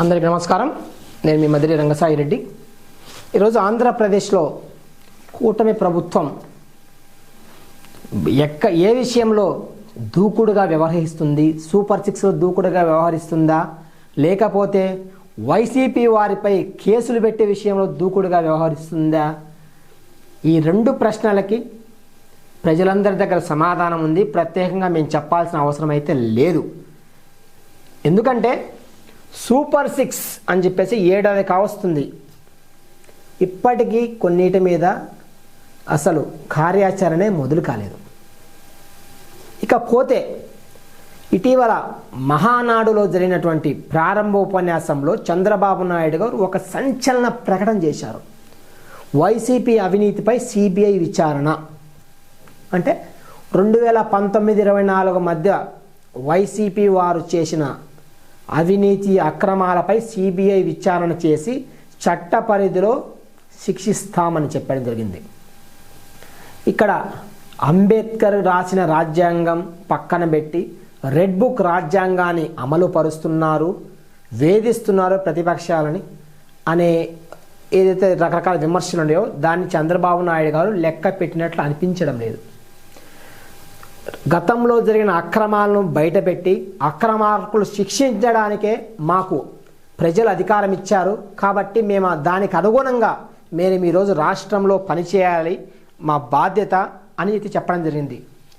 అందరికీ నమస్కారం. నేను మీ మదిరి రంగసాయి రెడ్డి. ఈరోజు ఆంధ్రప్రదేశ్లో కూటమి ప్రభుత్వం ఎక్క ఏ విషయంలో దూకుడుగా వ్యవహరిస్తుంది సూపర్ సిక్స్లో దూకుడుగా వ్యవహరిస్తుందా లేకపోతే వైసీపీ వారిపై కేసులు పెట్టే విషయంలో దూకుడుగా వ్యవహరిస్తుందా ఈ రెండు ప్రశ్నలకి ప్రజలందరి దగ్గర సమాధానం ఉంది. ప్రత్యేకంగా మేము చెప్పాల్సిన అవసరం అయితే లేదు. ఎందుకంటే సూపర్ సిక్స్ అని చెప్పేసి ఏడాది కావస్తుంది. ఇప్పటికీ కొన్నిటి మీద అసలు కార్యాచరణే మొదలు కాలేదు. ఇకపోతే ఇటీవల మహానాడులో జరిగినటువంటి ప్రారంభ ఉపన్యాసంలో చంద్రబాబు నాయుడు గారు ఒక సంచలన ప్రకటన చేశారు. వైసీపీ అవినీతిపై సిబిఐ విచారణ. అంటే రెండు వేల పంతొమ్మిది ఇరవై నాలుగు మధ్య వైసీపీ వారు చేసిన అవినీతి అక్రమాలపై సిబిఐ విచారణ చేసి చట్ట పరిధిలో శిక్షిస్తామని చెప్పడం జరిగింది. ఇక్కడ అంబేద్కర్ రాసిన రాజ్యాంగం పక్కన పెట్టి రెడ్ బుక్ రాజ్యాంగాన్ని అమలు పరుస్తున్నారు వేధిస్తున్నారు ప్రతిపక్షాలని అనే ఏదైతే రకరకాల విమర్శలు ఉన్నాయో దాన్ని చంద్రబాబు నాయుడు గారు లెక్క పెట్టినట్లు అనిపించడం లేదు. గతంలో జరిగిన అక్రమాలను బయటపెట్టి అక్రమార్కులు శిక్షించడానికే మాకు ప్రజలు అధికారం ఇచ్చారు. కాబట్టి మేము దానికి అనుగుణంగా మేము ఈరోజు రాష్ట్రంలో పనిచేయాలి. మా బాధ్యత అని అయితే చెప్పడం జరిగింది.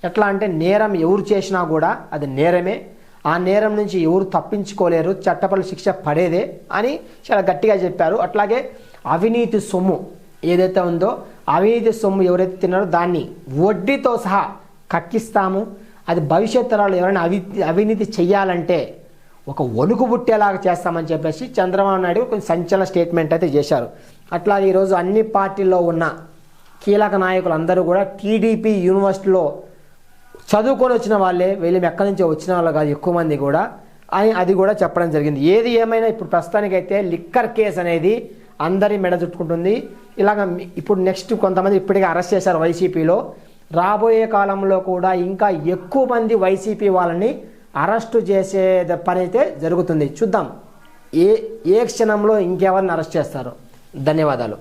ఎట్లా అంటే నేరం ఎవరు చేసినా కూడా అది నేరమే. ఆ నేరం నుంచి ఎవరు తప్పించుకోలేరు. చట్టపరుల శిక్ష పడేదే అని చాలా గట్టిగా చెప్పారు. అట్లాగే అవినీతి సొమ్ము ఏదైతే ఉందో అవినీతి సొమ్ము ఎవరైతే తిన్నారో దాన్ని వడ్డీతో సహా కక్కిస్తాము. అది భవిష్యత్ తరాలు ఎవరైనా అవి అవినీతి చెయ్యాలంటే ఒక వణుకు పుట్టేలాగా చేస్తామని చెప్పేసి చంద్రబాబు నాయుడు కొంచెం సంచలన స్టేట్మెంట్ అయితే చేశారు. అట్లా ఈరోజు అన్ని పార్టీల్లో ఉన్న కీలక నాయకులందరూ కూడా టీడీపీ యూనివర్సిటీలో చదువుకొని వచ్చిన వాళ్ళే వీళ్ళు ఎక్కడి నుంచో వచ్చిన వాళ్ళు కాదు ఎక్కువ మంది కూడా. అని అది కూడా చెప్పడం జరిగింది. ఏది ఏమైనా ఇప్పుడు ప్రస్తుతానికైతే లిక్కర్ కేసు అనేది అందరి మెడ చుట్టుకుంటుంది. ఇలాగ ఇప్పుడు నెక్స్ట్ కొంతమంది ఇప్పటికే అరెస్ట్ చేశారు వైసీపీలో. రాబోయే కాలంలో కూడా ఇంకా ఎక్కువ మంది వైసీపీ వాళ్ళని అరెస్టు చేసే పని అయితే జరుగుతుంది. చూద్దాం. ఏ ఏ క్షణంలో ఇంకెవరిని అరెస్ట్ చేస్తారు? ధన్యవాదాలు.